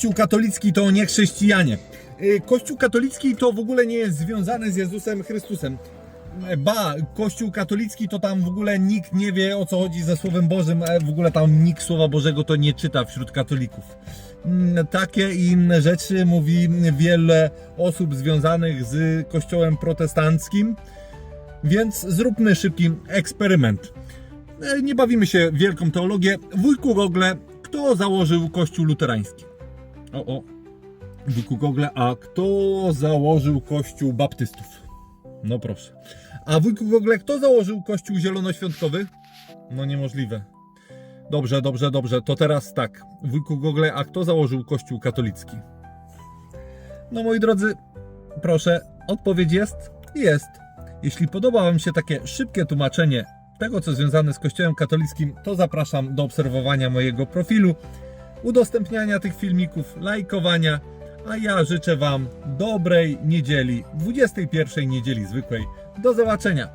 Kościół katolicki to nie chrześcijanie. Y, Kościół katolicki to w ogóle nie jest związany z Jezusem Chrystusem. Ba, Kościół katolicki to tam w ogóle nikt nie wie o co chodzi ze Słowem Bożym, w ogóle tam nikt Słowa Bożego to nie czyta wśród katolików. Mm, Takie i inne rzeczy mówi wiele osób związanych z Kościołem protestanckim, więc zróbmy szybki eksperyment. E, Nie bawimy się wielką teologię. Wujku Gogle, kto założył Kościół luterański? O, o. Wujku Gogle, a kto założył Kościół baptystów? No proszę. A wujku Gogle, kto założył Kościół zielonoświątkowy? No niemożliwe. Dobrze, dobrze, dobrze. To teraz tak. Wujku Gogle, a kto założył Kościół katolicki? No moi drodzy, proszę, odpowiedź jest? Jest. Jeśli podoba Wam się takie szybkie tłumaczenie tego, co związane z Kościołem katolickim, to zapraszam do obserwowania mojego profilu, udostępniania tych filmików, lajkowania, a ja życzę Wam dobrej niedzieli, 21 niedzieli zwykłej. Do zobaczenia!